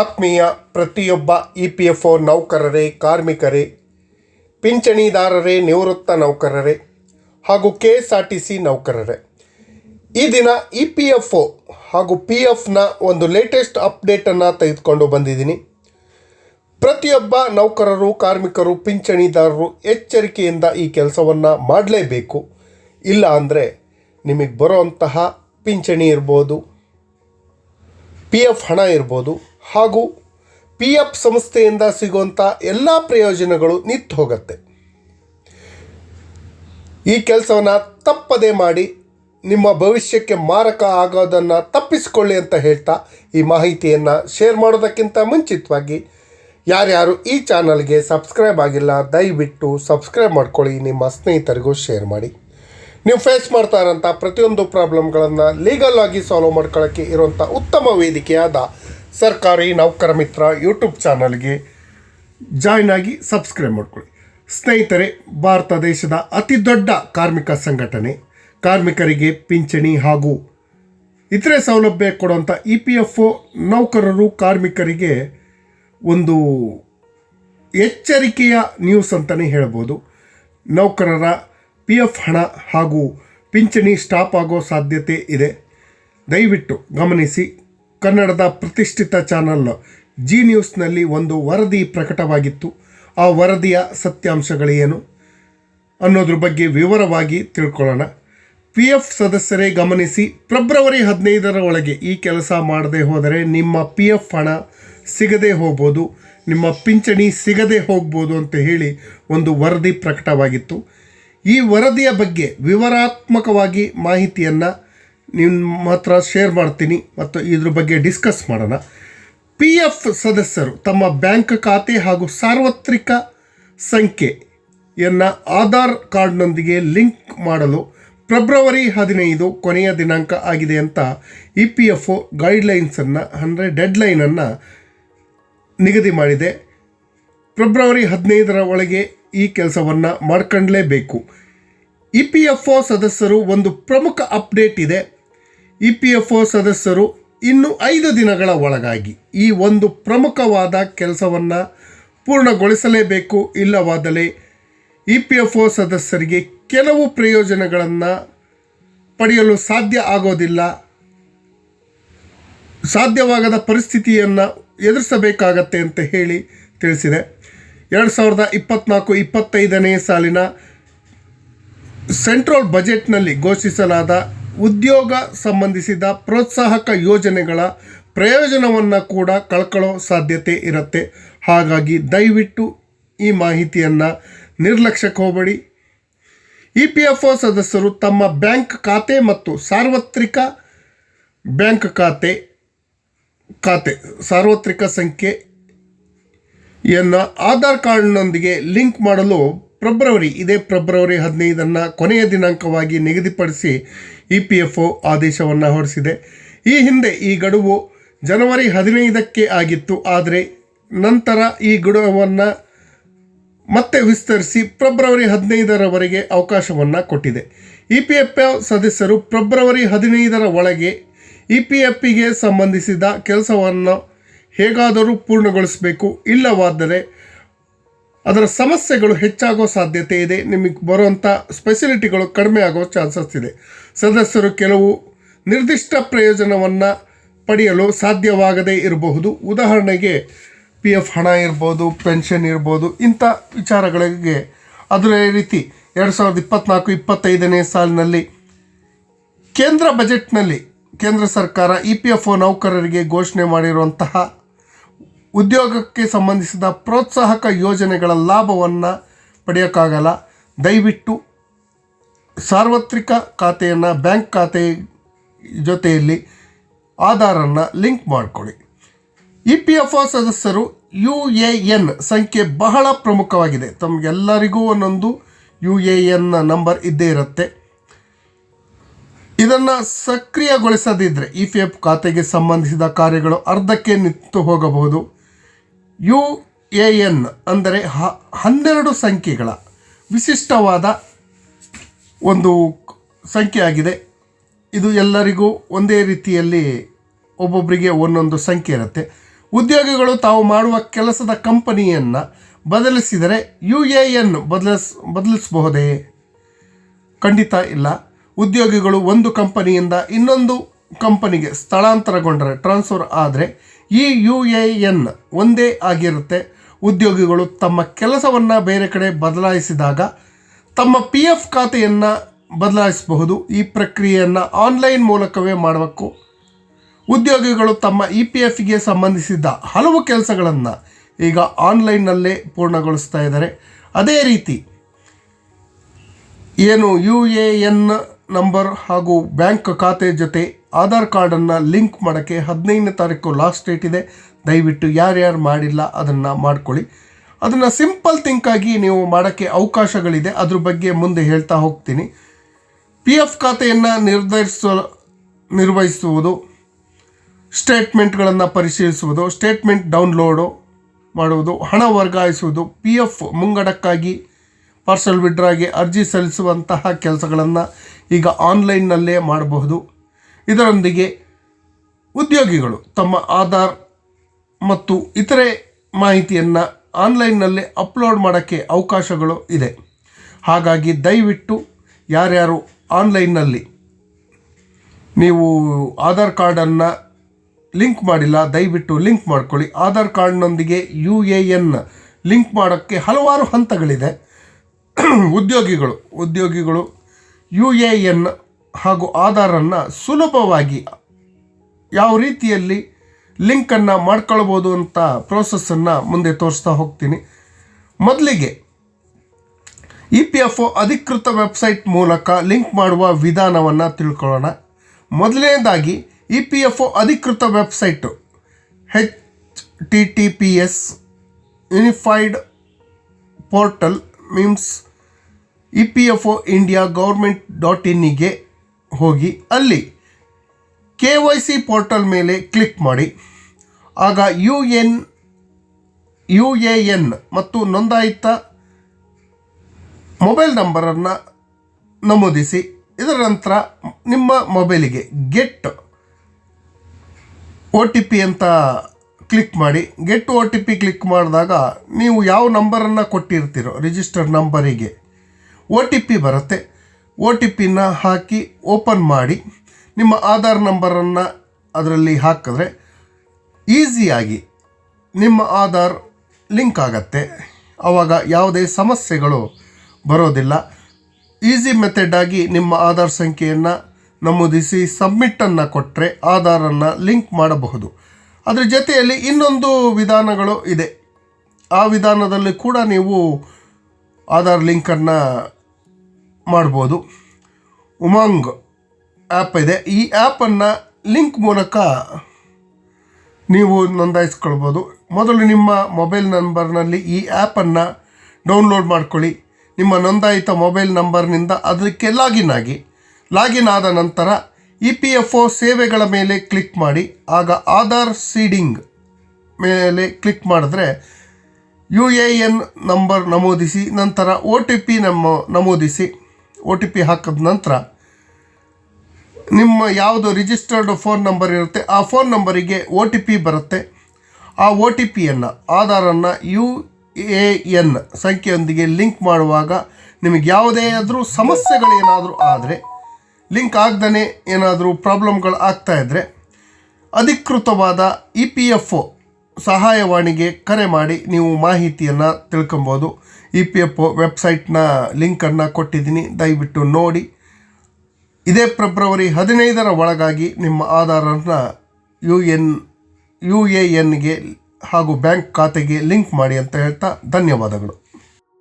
ಆತ್ಮೀಯ ಪ್ರತಿಯೊಬ್ಬ E P F O ನೌಕರರೇ, ಕಾರ್ಮಿಕರೇ, ಪಿಂಚಣಿದಾರರೇ, ನಿವೃತ್ತ ನೌಕರರೇ ಹಾಗೂ K S R T C ನೌಕರರೇ. ಈ ದಿನ ಇ ಪಿ ಎಫ್ ಒ ಹಾಗೂ ಪಿ ಎಫ್ನ ಒಂದು ಲೇಟೆಸ್ಟ್ ಅಪ್ಡೇಟನ್ನು ತೆಗೆದುಕೊಂಡು ಬಂದಿದ್ದೀನಿ. ಪ್ರತಿಯೊಬ್ಬ ನೌಕರರು, ಕಾರ್ಮಿಕರು, ಪಿಂಚಣಿದಾರರು ಎಚ್ಚರಿಕೆಯಿಂದ ಈ ಕೆಲಸವನ್ನು ಮಾಡಲೇಬೇಕು. ಇಲ್ಲ ಅಂದರೆ ನಿಮಗೆ ಬರೋಂತಹ ಪಿಂಚಣಿ ಇರ್ಬೋದು, ಪಿ ಎಫ್ ಹಣ ಇರ್ಬೋದು ಹಾಗೂ ಪಿ ಎಫ್ ಸಂಸ್ಥೆಯಿಂದ ಸಿಗುವಂಥ ಎಲ್ಲ ಪ್ರಯೋಜನಗಳು ನಿಂತು ಹೋಗುತ್ತೆ. ಈ ಕೆಲಸವನ್ನು ತಪ್ಪದೇ ಮಾಡಿ ನಿಮ್ಮ ಭವಿಷ್ಯಕ್ಕೆ ಮಾರಕ ಆಗೋದನ್ನು ತಪ್ಪಿಸಿಕೊಳ್ಳಿ ಅಂತ ಹೇಳ್ತಾ ಈ ಮಾಹಿತಿಯನ್ನು ಶೇರ್ ಮಾಡೋದಕ್ಕಿಂತ ಮುಂಚಿತವಾಗಿ ಯಾರ್ಯಾರು ಈ ಚಾನಲ್ಗೆ ಸಬ್ಸ್ಕ್ರೈಬ್ ಆಗಿಲ್ಲ, ದಯವಿಟ್ಟು ಸಬ್ಸ್ಕ್ರೈಬ್ ಮಾಡ್ಕೊಳ್ಳಿ, ನಿಮ್ಮ ಸ್ನೇಹಿತರಿಗೂ ಶೇರ್ ಮಾಡಿ. ನೀವು ಫೇಸ್ ಮಾಡ್ತಾ ಇರೋಂಥ ಪ್ರತಿಯೊಂದು ಪ್ರಾಬ್ಲಮ್ಗಳನ್ನು ಲೀಗಲ್ ಆಗಿ ಸಾಲ್ವ್ ಮಾಡ್ಕೊಳ್ಳೋಕ್ಕೆ ಇರುವಂಥ ಉತ್ತಮ ವೇದಿಕೆಯಾದ ಸರ್ಕಾರಿ ನೌಕರ ಮಿತ್ರ ಯೂಟ್ಯೂಬ್ ಚಾನಲ್ಗೆ ಜಾಯ್ನ್ ಆಗಿ ಸಬ್ಸ್ಕ್ರೈಬ್ ಮಾಡ್ಕೊಳ್ಳಿ. ಸ್ನೇಹಿತರೆ, ಭಾರತ ದೇಶದ ಅತಿ ದೊಡ್ಡ ಕಾರ್ಮಿಕ ಸಂಘಟನೆ, ಕಾರ್ಮಿಕರಿಗೆ ಪಿಂಚಣಿ ಹಾಗೂ ಇತರೆ ಸೌಲಭ್ಯ ಕೊಡುವಂಥ ಇ ಪಿ ಎಫ್ ಒ ನೌಕರರು ಕಾರ್ಮಿಕರಿಗೆ ಒಂದು ಎಚ್ಚರಿಕೆಯ ನ್ಯೂಸ್ ಅಂತಲೇ ಹೇಳ್ಬೋದು. ನೌಕರರ ಪಿ ಎಫ್ ಹಣ ಹಾಗೂ ಪಿಂಚಣಿ ಸ್ಟಾಪ್ ಆಗೋ ಸಾಧ್ಯತೆ ಇದೆ. ದಯವಿಟ್ಟು ಗಮನಿಸಿ ಕನ್ನಡದ ಪ್ರತಿಷ್ಠಿತ ಚಾನಲ್ ಜಿ ನ್ಯೂಸ್ನಲ್ಲಿ ಒಂದು ವರದಿ ಪ್ರಕಟವಾಗಿತ್ತು. ಆ ವರದಿಯ ಸತ್ಯಾಂಶಗಳೇನು ಅನ್ನೋದ್ರ ಬಗ್ಗೆ ವಿವರವಾಗಿ ತಿಳ್ಕೊಳ್ಳೋಣ. ಪಿ ಎಫ್ ಸದಸ್ಯರೇ ಗಮನಿಸಿ, ಫೆಬ್ರವರಿ ಹದಿನೈದರ ಒಳಗೆ ಈ ಕೆಲಸ ಮಾಡದೆ ಹೋದರೆ ನಿಮ್ಮ ಪಿ ಎಫ್ ಹಣ ಸಿಗದೆ ಹೋಗ್ಬೋದು. ನಿಮ್ಮ ಪಿಂಚಣಿ ಸಿಗದೆ ಹೋಗ್ಬೋದು ಅಂತ ಹೇಳಿ ಒಂದು ವರದಿ ಪ್ರಕಟವಾಗಿತ್ತು. ಈ ವರದಿಯ ಬಗ್ಗೆ ವಿವರಾತ್ಮಕವಾಗಿ ಮಾಹಿತಿಯನ್ನು ನಿಮ್ಮ ಹತ್ರ ಶೇರ್ ಮಾಡ್ತೀನಿ. ಮತ್ತು ಇದ್ರ ಬಗ್ಗೆ ಡಿಸ್ಕಸ್ ಮಾಡೋಣ. ಪಿ ಎಫ್ ಸದಸ್ಯರು ತಮ್ಮ ಬ್ಯಾಂಕ್ ಖಾತೆ ಹಾಗೂ ಸಾರ್ವತ್ರಿಕ ಸಂಖ್ಯೆಯನ್ನು ಆಧಾರ್ ಕಾರ್ಡ್ನೊಂದಿಗೆ ಲಿಂಕ್ ಮಾಡಲು ಫೆಬ್ರವರಿ ಹದಿನೈದು ಕೊನೆಯ ದಿನಾಂಕ ಆಗಿದೆ ಅಂತ ಇ ಪಿ ಎಫ್ ಒ ಗೈಡ್ಲೈನ್ಸನ್ನು ಅಂದರೆ ಡೆಡ್ಲೈನನ್ನು ನಿಗದಿ ಮಾಡಿದೆ. ಫೆಬ್ರವರಿ ಹದಿನೈದರ ಒಳಗೆ ಈ ಕೆಲಸವನ್ನು ಮಾಡ್ಕೊಳ್ಳೇಬೇಕು ಇ ಪಿ ಎಫ್ ಒ ಸದಸ್ಯರು ಒಂದು ಪ್ರಮುಖ ಅಪ್ಡೇಟ್ ಇದೆ. ಇ ಪಿ ಎಫ್ ಒ ಸದಸ್ಯರು ಇನ್ನು ಐದು ದಿನಗಳ ಒಳಗಾಗಿ ಈ ಒಂದು ಪ್ರಮುಖವಾದ ಕೆಲಸವನ್ನು ಪೂರ್ಣಗೊಳಿಸಲೇಬೇಕು. ಇಲ್ಲವಾದಲ್ಲಿ ಇ ಪಿ ಎಫ್ ಒ ಸದಸ್ಯರಿಗೆ ಕೆಲವು ಪ್ರಯೋಜನಗಳನ್ನು ಪಡೆಯಲು ಸಾಧ್ಯ ಆಗೋದಿಲ್ಲ. ಸಾಧ್ಯವಾಗದ ಪರಿಸ್ಥಿತಿಯನ್ನು ಎದುರಿಸಬೇಕಾಗತ್ತೆ ಅಂತ ಹೇಳಿ ತಿಳಿಸಿದೆ. ಎರಡು ಸಾವಿರದ ಇಪ್ಪತ್ತ್ನಾಲ್ಕು ಇಪ್ಪತ್ತೈದನೇ ಸಾಲಿನ ಸೆಂಟ್ರಲ್ ಬಜೆಟ್ನಲ್ಲಿ ಘೋಷಿಸಲಾದ ಉದ್ಯೋಗ ಸಂಬಂಧಿಸಿದ ಪ್ರೋತ್ಸಾಹಕ ಯೋಜನೆಗಳ ಪ್ರಯೋಜನವನ್ನು ಕೂಡ ಕಳ್ಕೊಳ್ಳೋ ಸಾಧ್ಯತೆ ಇರುತ್ತೆ. ಹಾಗಾಗಿ ದಯವಿಟ್ಟು ಈ ಮಾಹಿತಿಯನ್ನು ನಿರ್ಲಕ್ಷ್ಯಕ್ಕೆ ಹೋಗಬೇಡಿ. ಇ ಪಿ ಎಫ್ ಒ ಸದಸ್ಯರು ತಮ್ಮ ಬ್ಯಾಂಕ್ ಖಾತೆ ಮತ್ತು ಸಾರ್ವತ್ರಿಕ ಬ್ಯಾಂಕ್ ಖಾತೆ ಖಾತೆ, ಸಾರ್ವತ್ರಿಕ ಸಂಖ್ಯೆಯನ್ನು ಆಧಾರ್ ಕಾರ್ಡ್ನೊಂದಿಗೆ ಲಿಂಕ್ ಮಾಡಲು ಫೆಬ್ರವರಿ, ಇದೇ ಫೆಬ್ರವರಿ ಹದಿನೈದನ್ನು ಕೊನೆಯ ದಿನಾಂಕವಾಗಿ ನಿಗದಿಪಡಿಸಿ ಇ ಪಿ ಎಫ್ ಒ ಆದೇಶವನ್ನು ಹೊರಡಿಸಿದೆ. ಈ ಹಿಂದೆ ಈ ಗಡುವು ಜನವರಿ ಹದಿನೈದಕ್ಕೆ ಆಗಿತ್ತು, ಆದರೆ ನಂತರ ಈ ಗಡುವನ್ನು ಮತ್ತೆ ವಿಸ್ತರಿಸಿ ಫೆಬ್ರವರಿ ಹದಿನೈದರವರೆಗೆ ಅವಕಾಶವನ್ನು ಕೊಟ್ಟಿದೆ. ಇ ಪಿ ಎಫ್ ಸದಸ್ಯರು ಫೆಬ್ರವರಿ ಹದಿನೈದರ ಒಳಗೆ ಇ ಪಿ ಎಫ್ಗೆ ಸಂಬಂಧಿಸಿದ ಕೆಲಸವನ್ನು ಹೇಗಾದರೂ ಪೂರ್ಣಗೊಳಿಸಬೇಕು, ಇಲ್ಲವಾದರೆ ಅದರ ಸಮಸ್ಯೆಗಳು ಹೆಚ್ಚಾಗೋ ಸಾಧ್ಯತೆ ಇದೆ. ನಿಮಗೆ ಬರುವಂಥ ಸ್ಪೆಸಿಲಿಟಿಗಳು ಕಡಿಮೆ ಆಗೋ ಚಾನ್ಸಸ್ ಇದೆ. ಸದಸ್ಯರು ಕೆಲವು ನಿರ್ದಿಷ್ಟ ಪ್ರಯೋಜನವನ್ನು ಪಡೆಯಲು ಸಾಧ್ಯವಾಗದೇ ಇರಬಹುದು. ಉದಾಹರಣೆಗೆ ಪಿ ಎಫ್ ಹಣ ಇರ್ಬೋದು ಪೆನ್ಷನ್ ಇರ್ಬೋದು, ಇಂಥ ವಿಚಾರಗಳಿಗೆ ಅದರ ರೀತಿ ಎರಡು ಸಾವಿರದ ಇಪ್ಪತ್ತ್ನಾಲ್ಕು ಇಪ್ಪತ್ತೈದನೇ ಸಾಲಿನಲ್ಲಿ ಕೇಂದ್ರ ಬಜೆಟ್ನಲ್ಲಿ ಕೇಂದ್ರ ಸರ್ಕಾರ ಇ ಪಿ ಎಫ್ ಒ ನೌಕರರಿಗೆ ಘೋಷಣೆ ಮಾಡಿರುವಂತಹ ಉದ್ಯೋಗಕ್ಕೆ ಸಂಬಂಧಿಸಿದ ಪ್ರೋತ್ಸಾಹಕ ಯೋಜನೆಗಳ ಲಾಭವನ್ನು ಪಡೆಯೋಕ್ಕಾಗಲ್ಲ. ದಯವಿಟ್ಟು ಸಾರ್ವತ್ರಿಕ ಖಾತೆಯನ್ನು ಬ್ಯಾಂಕ್ ಖಾತೆ ಜೊತೆಯಲ್ಲಿ ಆಧಾರನ್ನು ಲಿಂಕ್ ಮಾಡಿಕೊಡಿ ಇ ಪಿ ಎಫ್ ಒ ಸದಸ್ಯರು ಯು ಎ ಎನ್ ಸಂಖ್ಯೆ ಬಹಳ ಪ್ರಮುಖವಾಗಿದೆ. ತಮಗೆಲ್ಲರಿಗೂ ಒಂದೊಂದು ಯು ಎ ಎನ್ ನಂಬರ್ ಇದ್ದೇ ಇರುತ್ತೆ. ಇದನ್ನು ಸಕ್ರಿಯಗೊಳಿಸದಿದ್ದರೆ ಇ ಪಿ ಎಫ್ ಖಾತೆಗೆ ಸಂಬಂಧಿಸಿದ ಕಾರ್ಯಗಳು ಅರ್ಧಕ್ಕೆ ನಿಂತು ಹೋಗಬಹುದು. ಯು ಎ ಎನ್ ಅಂದರೆ ಹ, ಹನ್ನೆರಡು ಸಂಖ್ಯೆಗಳ ವಿಶಿಷ್ಟವಾದ ಒಂದು ಸಂಖ್ಯೆ ಆಗಿದೆ ಇದು ಎಲ್ಲರಿಗೂ ಒಂದೇ ರೀತಿಯಲ್ಲಿ ಒಬ್ಬೊಬ್ಬರಿಗೆ ಒಂದೊಂದು ಸಂಖ್ಯೆ ಇರುತ್ತೆ. ಉದ್ಯೋಗಿಗಳು ತಾವು ಮಾಡುವ ಕೆಲಸದ ಕಂಪನಿಯನ್ನು ಬದಲಿಸಿದರೆ ಯು ಎ ಎನ್ ಬದಲಿಸ್, ಬದಲಿಸಬಹುದೇ? ಖಂಡಿತ ಇಲ್ಲ. ಉದ್ಯೋಗಿಗಳು ಒಂದು ಕಂಪನಿಯಿಂದ ಇನ್ನೊಂದು ಕಂಪನಿಗೆ ಸ್ಥಳಾಂತರಗೊಂಡರೆ, ಟ್ರಾನ್ಸ್ಫರ್ ಆದರೆ ಈ ಯು ಎ ಎನ್ ಒಂದೇ ಆಗಿರುತ್ತೆ. ಉದ್ಯೋಗಿಗಳು ತಮ್ಮ ಕೆಲಸವನ್ನು ಬೇರೆ ಕಡೆ ಬದಲಾಯಿಸಿದಾಗ ತಮ್ಮ ಪಿ ಎಫ್ ಖಾತೆಯನ್ನು ಬದಲಾಯಿಸಬಹುದು. ಈ ಪ್ರಕ್ರಿಯೆಯನ್ನು ಆನ್ಲೈನ್ ಮೂಲಕವೇ ಮಾಡಬೇಕು. ಉದ್ಯೋಗಿಗಳು ತಮ್ಮ ಇ ಪಿ ಎಫ್ಗೆ ಸಂಬಂಧಿಸಿದ ಹಲವು ಕೆಲಸಗಳನ್ನು ಈಗ ಆನ್ಲೈನ್ನಲ್ಲೇ ಪೂರ್ಣಗೊಳಿಸ್ತಾ ಇದ್ದಾರೆ. ಅದೇ ರೀತಿ ಏನು ಯು ಎ ಎನ್ ನಂಬರ್ ಹಾಗೂ ಬ್ಯಾಂಕ್ ಖಾತೆ ಜೊತೆ ಆಧಾರ್ ಕಾರ್ಡನ್ನು ಲಿಂಕ್ ಮಾಡೋಕ್ಕೆ ಹದಿನೈದನೇ ತಾರೀಕು ಲಾಸ್ಟ್ ಡೇಟ್ ಇದೆ. ದಯವಿಟ್ಟು ಯಾರ್ಯಾರು ಮಾಡಿಲ್ಲ ಅದನ್ನು ಮಾಡ್ಕೊಳ್ಳಿ. ಅದನ್ನು ಸಿಂಪಲ್ ಥಿಂಕಾಗಿ ನೀವು ಮಾಡೋಕ್ಕೆ ಅವಕಾಶಗಳಿದೆ. ಅದ್ರ ಬಗ್ಗೆ ಮುಂದೆ ಹೇಳ್ತಾ ಹೋಗ್ತೀನಿ. ಪಿ ಎಫ್ ಖಾತೆಯನ್ನು ನಿರ್ಧರಿಸುವ ನಿರ್ವಹಿಸುವುದು, ಸ್ಟೇಟ್ಮೆಂಟ್ಗಳನ್ನು ಪರಿಶೀಲಿಸುವುದು, ಸ್ಟೇಟ್ಮೆಂಟ್ ಡೌನ್ಲೋಡು ಮಾಡುವುದು, ಹಣ ವರ್ಗಾಯಿಸುವುದು ಪಿ ಎಫ್ ಮುಂಗಡಕ್ಕಾಗಿ ಪಾರ್ಸಲ್ ವಿಡ್ರಾಗೆ ಅರ್ಜಿ ಸಲ್ಲಿಸುವಂತಹ ಕೆಲಸಗಳನ್ನು ಈಗ ಆನ್ಲೈನ್ನಲ್ಲೇ ಮಾಡಬಹುದು. ಇದರೊಂದಿಗೆ ಉದ್ಯೋಗಿಗಳು ತಮ್ಮ ಆಧಾರ್ ಮತ್ತು ಇತರೆ ಮಾಹಿತಿಯನ್ನು ಆನ್ಲೈನ್ನಲ್ಲಿ ಅಪ್ಲೋಡ್ ಮಾಡೋಕ್ಕೆ ಅವಕಾಶಗಳು ಇದೆ. ಹಾಗಾಗಿ ದಯವಿಟ್ಟು ಯಾರ್ಯಾರು ಆನ್ಲೈನ್ನಲ್ಲಿ ನೀವು ಆಧಾರ್ ಕಾರ್ಡನ್ನು ಲಿಂಕ್ ಮಾಡಿಲ್ಲ, ದಯವಿಟ್ಟು ಲಿಂಕ್ ಮಾಡ್ಕೊಳ್ಳಿ. ಆಧಾರ್ ಕಾರ್ಡ್ನೊಂದಿಗೆ ಯು ಎ ಎನ್ ಲಿಂಕ್ ಮಾಡೋಕ್ಕೆ ಹಲವಾರು ಹಂತಗಳಿದೆ. ಉದ್ಯೋಗಿಗಳು ಉದ್ಯೋಗಿಗಳು ಯು ಎ ಎನ್ ಹಾಗೂ ಆಧಾರನ್ನು ಸುಲಭವಾಗಿ ಯಾವ ರೀತಿಯಲ್ಲಿ ಲಿಂಕನ್ನು ಮಾಡ್ಕೊಳ್ಬೋದು ಅಂತ ಪ್ರೋಸೆಸ್ಸನ್ನು ಮುಂದೆ ತೋರಿಸ್ತಾ ಹೋಗ್ತೀನಿ. ಮೊದಲಿಗೆ ಇ ಪಿ ಎಫ್ ಒ ಅಧಿಕೃತ ವೆಬ್ಸೈಟ್ ಮೂಲಕ ಲಿಂಕ್ ಮಾಡುವ ವಿಧಾನವನ್ನು ತಿಳ್ಕೊಳ್ಳೋಣ. ಮೊದಲನೇದಾಗಿ ಇ ಪಿ ಎಫ್ ಒ ಅಧಿಕೃತ website H T T P S unified portal means E P F O India government dot ಇನ್ನಿಗೆ ಹೋಗಿ ಅಲ್ಲಿ ಕೆ ವೈ ಸಿ ಪೋರ್ಟಲ್ ಮೇಲೆ ಕ್ಲಿಕ್ ಮಾಡಿ. ಆಗ U N, U A N ಮತ್ತು ನೋಂದಾಯಿತ ಮೊಬೈಲ್ ನಂಬರನ್ನು ನಮೂದಿಸಿ. ಇದರ ನಂತರ ನಿಮ್ಮ ಮೊಬೈಲಿಗೆ ಗೆಟ್ ಒ ಟಿ ಪಿ ಅಂತ ಕ್ಲಿಕ್ ಮಾಡಿ. Get O T P click ಮಾಡಿದಾಗ ನೀವು ಯಾವ ನಂಬರನ್ನು ಕೊಟ್ಟಿರ್ತೀರೋ, ರಿಜಿಸ್ಟರ್ ನಂಬರಿಗೆ, ಒ ಟಿ ಪಿ ಬರುತ್ತೆ. ಒ ಟಿ ಪಿನ ಹಾಕಿ ಓಪನ್ ಮಾಡಿ ನಿಮ್ಮ ಆಧಾರ್ ನಂಬರನ್ನು ಅದರಲ್ಲಿ ಹಾಕಿದ್ರೆ ಈಸಿಯಾಗಿ ನಿಮ್ಮ ಆಧಾರ್ ಲಿಂಕ್ ಆಗತ್ತೆ. ಆವಾಗ ಯಾವುದೇ ಸಮಸ್ಯೆಗಳು ಬರೋದಿಲ್ಲ. ಈಸಿ ಮೆಥಡ್ ಆಗಿ ನಿಮ್ಮ ಆಧಾರ್ ಸಂಖ್ಯೆಯನ್ನು ನಮೂದಿಸಿ ಸಬ್ಮಿಟನ್ನು ಕೊಟ್ಟರೆ ಆಧಾರನ್ನು ಲಿಂಕ್ ಮಾಡಬಹುದು. ಅದರ ಜೊತೆಯಲ್ಲಿ ಇನ್ನೊಂದು ವಿಧಾನಗಳು ಇದೆ. ಆ ವಿಧಾನದಲ್ಲಿ ಕೂಡ ನೀವು ಆಧಾರ್ ಲಿಂಕನ್ನು ಮಾಡ್ಬೋದು. ಉಮಂಗ್ ಆ್ಯಪ್ ಇದೆ. ಈ ಆ್ಯಪನ್ನು ಲಿಂಕ್ ಮೂಲಕ ನೀವು ನೋಂದಾಯಿಸ್ಕೊಳ್ಬೋದು. ಮೊದಲು ನಿಮ್ಮ ಮೊಬೈಲ್ ನಂಬರ್ನಲ್ಲಿ ಈ ಆ್ಯಪನ್ನು ಡೌನ್ಲೋಡ್ ಮಾಡ್ಕೊಳ್ಳಿ. ನಿಮ್ಮ ನೋಂದಾಯಿತ ಮೊಬೈಲ್ ನಂಬರ್ನಿಂದ ಅದಕ್ಕೆ ಲಾಗಿನ್ ಆಗಿ. ಲಾಗಿನ್ ಆದ ನಂತರ ಇ ಪಿ ಎಫ್ ಒ ಸೇವೆಗಳ ಮೇಲೆ ಕ್ಲಿಕ್ ಮಾಡಿ. ಆಗ ಆಧಾರ್ ಸೀಡಿಂಗ್ ಮೇಲೆ ಕ್ಲಿಕ್ ಮಾಡಿದ್ರೆ ಯು ಎ ಎನ್ ನಂಬರ್ ನಮೂದಿಸಿ, ನಂತರ ಒ ಟಿ ಪಿ ನಮ್ಮ ನಮೂದಿಸಿ. ಒ ಟಿ ಪಿ ಹಾಕಿದ ನಂತರ ನಿಮ್ಮ ಯಾವುದು ರಿಜಿಸ್ಟರ್ಡ್ ಫೋನ್ ನಂಬರ್ ಇರುತ್ತೆ, ಆ ಫೋನ್ ನಂಬರಿಗೆ ಒ ಟಿ ಪಿ ಬರುತ್ತೆ. ಆ ಒ ಟಿ ಪಿಯನ್ನು ಆಧಾರನ್ನು ಯು ಎ ಎನ್ ಸಂಖ್ಯೆಯೊಂದಿಗೆ ಲಿಂಕ್ ಮಾಡುವಾಗ ನಿಮಗೆ ಯಾವುದೇ ಆದರೂ ಸಮಸ್ಯೆಗಳೇನಾದರೂ ಆದರೆ ಲಿಂಕ್ ಆಗ್ದೇ ಏನಾದರೂ ಪ್ರಾಬ್ಲಮ್ಗಳು ಆಗ್ತಾ ಇದ್ದರೆ ಅಧಿಕೃತವಾದ ಇ ಪಿ ಎಫ್ ಒ ಸಹಾಯವಾಣಿಗೆ ಕರೆ ಮಾಡಿ ನೀವು ಮಾಹಿತಿಯನ್ನು ತಿಳ್ಕೊಬೋದು. ಇ ಪಿ ಎಫ್ ಒ ವೆಬ್ಸೈಟ್ನ ಲಿಂಕನ್ನು ಕೊಟ್ಟಿದ್ದೀನಿ. ದಯವಿಟ್ಟು ನೋಡಿ. ಇದೇ ಫೆಬ್ರವರಿ ಹದಿನೈದರ ಒಳಗಾಗಿ ನಿಮ್ಮ ಆಧಾರನ್ನು ಯು ಎನ್ ಯು ಎ ಎನ್ಗೆ ಹಾಗೂ ಬ್ಯಾಂಕ್ ಖಾತೆಗೆ ಲಿಂಕ್ ಮಾಡಿ ಅಂತ ಹೇಳ್ತಾ ಧನ್ಯವಾದಗಳು.